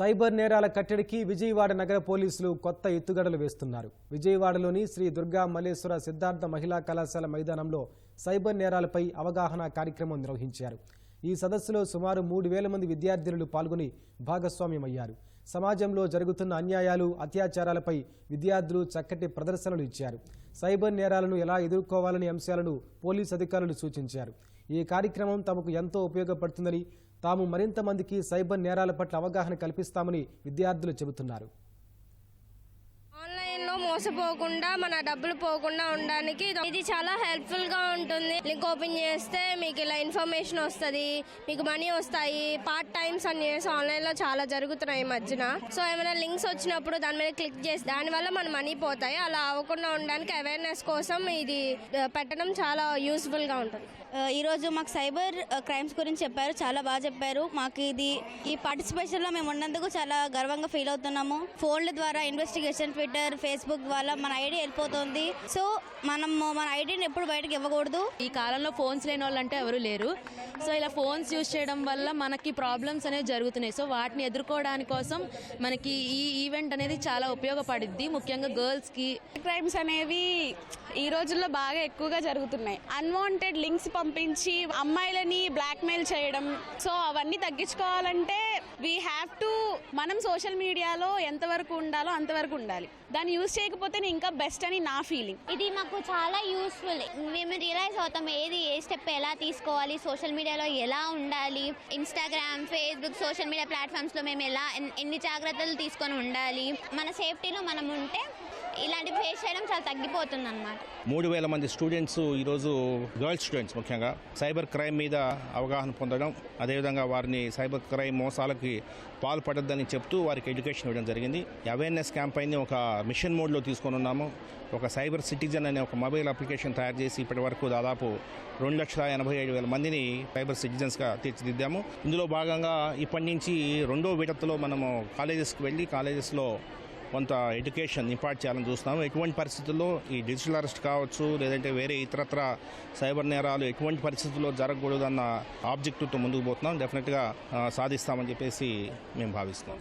Cyber నేరాల కట్టడికి విజయవాడ నగర పోలీసులు కొత్త ఎత్తుగడలు వేస్తున్నారు. విజయవాడలోని శ్రీ దుర్గా మల్లేశ్వర సిద్ధార్థ మహిళా కళాశాల మైదానంలో సైబర్ నేరాలపై అవగాహన కార్యక్రమం నిర్వహించారు. ఈ సదస్సులో సుమారు మూడు వేల మంది విద్యార్థినులు పాల్గొని భాగస్వామ్యమయ్యారు. సమాజంలో జరుగుతున్న అన్యాయాలు అత్యాచారాలపై విద్యార్థులు చక్కటి ప్రదర్శనలు ఇచ్చారు. సైబర్ నేరాలను ఎలా ఎదుర్కోవాలనే అంశాలను పోలీస్ అధికారులు సూచించారు. ఈ కార్యక్రమం తమకు ఎంతో ఉపయోగపడుతుందని తాము మరింత మందికి సైబర్ నేరాల పట్ల అవగాహన కల్పిస్తామని విద్యార్థులు చెబుతున్నారు. మోసపోకుండా మన డబ్బులు పోకుండా ఉండడానికి ఇది- చాలా హెల్ప్ఫుల్గా ఉంటుంది. లింక్ ఓపెన్ చేస్తే మీకు ఇలా ఇన్ఫర్మేషన్ వస్తుంది మీకు మనీ వస్తాయి. పార్ట్ టైమ్స్ అని చేసి ఆన్లైన్లో చాలా జరుగుతున్నాయి ఈ మధ్యన. సో ఏమైనా లింక్స్ వచ్చినప్పుడు దాని మీద క్లిక్ చేసి దానివల్ల మన మనీ పోతాయి. అలా అవ్వకుండా ఉండడానికి అవేర్నెస్ కోసం ఇది పెట్టడం చాలా యూస్ఫుల్గా ఉంటుంది. ఈరోజు మాకు సైబర్ క్రైమ్స్ గురించి చెప్పారు చాలా బాగా చెప్పారు. మాకు ఇది ఈ పార్టిసిపేషన్లో మేము ఉన్నందుకు చాలా గర్వంగా ఫీల్ అవుతున్నాము. ఫోన్ల ద్వారా ఇన్వెస్టిగేషన్ ట్విట్టర్ ఫేస్బుక్ వల్ల మన ఐడి వెళ్ళిపోతుంది. సో మనం మన ఐడిని ఎప్పుడు బయటకు ఇవ్వకూడదు. ఈ కాలంలో ఫోన్స్ లేని వాళ్ళు అంటే ఎవరు లేరు. సో ఇలా ఫోన్స్ యూజ్ చేయడం వల్ల మనకి ప్రాబ్లమ్స్ అనేవి జరుగుతున్నాయి. సో వాటిని ఎదుర్కోవడానికి కోసం మనకి ఈ ఈవెంట్ అనేది చాలా ఉపయోగపడుద్ది. ముఖ్యంగా గర్ల్స్కి. క్రైమ్స్ అనేవి ఈ రోజుల్లో బాగా ఎక్కువగా జరుగుతున్నాయి. అన్వాంటెడ్ లింక్స్ పంపించి అమ్మాయిలని బ్లాక్మెయిల్ చేయడం. సో అవన్నీ తగ్గించుకోవాలంటే వీ హ్యావ్ టు మనం సోషల్ మీడియాలో ఎంతవరకు ఉండాలో అంతవరకు ఉండాలి. దాన్ని యూజ్ చేయకపోతేనే ఇంకా బెస్ట్ అని నా ఫీలింగ్ ఇది మాకు చాలా యూస్ఫుల్ మేము రియలైజ్ అవుతాం ఏది ఏ స్టెప్ ఎలా తీసుకోవాలి సోషల్ మీడియాలో ఎలా ఉండాలి ఇన్స్టాగ్రామ్ ఫేస్బుక్ సోషల్ మీడియా ప్లాట్ఫామ్స్లో మేము ఎలా ఎన్ని జాగ్రత్తలు తీసుకొని ఉండాలి మన సేఫ్టీలో మనం ఉంటే ఇలాంటి ఫేస్ చేయడం చాలా తగ్గిపోతుంది అనమాట మూడు వేల మంది స్టూడెంట్స్ ఈరోజు గర్ల్స్ స్టూడెంట్స్ ముఖ్యంగా సైబర్ క్రైమ్ మీద అవగాహన పొందడం అదేవిధంగా వారిని సైబర్ క్రైమ్ మోసాలకి పాల్పడద్దని చెప్తూ వారికి ఎడ్యుకేషన్ ఇవ్వడం జరిగింది. అవేర్నెస్ క్యాంపైన్ని ఒక మిషన్ మోడ్లో తీసుకొని ఉన్నాము. ఒక సైబర్ సిటిజన్ అనే ఒక మొబైల్ అప్లికేషన్ తయారు చేసి ఇప్పటి వరకు దాదాపు రెండు లక్షల ఎనభై ఏడు వేల మందిని సైబర్ సిటిజన్స్గా తీర్చిదిద్దాము. ఇందులో భాగంగా ఇప్పటి నుంచి రెండో విడతలో మనము కాలేజెస్కి వెళ్ళి కాలేజెస్లో కొంత ఎడ్యుకేషన్ ఇంపార్ట్ చేయాలని చూస్తున్నాము. ఎటువంటి పరిస్థితుల్లో ఈ డిజిటల్ అరెస్ట్ కావచ్చు లేదంటే వేరే ఇతరత్ర సైబర్ నేరాలు ఎటువంటి పరిస్థితుల్లో జరగకూడదన్న ఆబ్జెక్టివ్తో ముందుకు పోతున్నాం. డెఫినెట్గా సాధిస్తామని చెప్పేసి మేము భావిస్తున్నాం.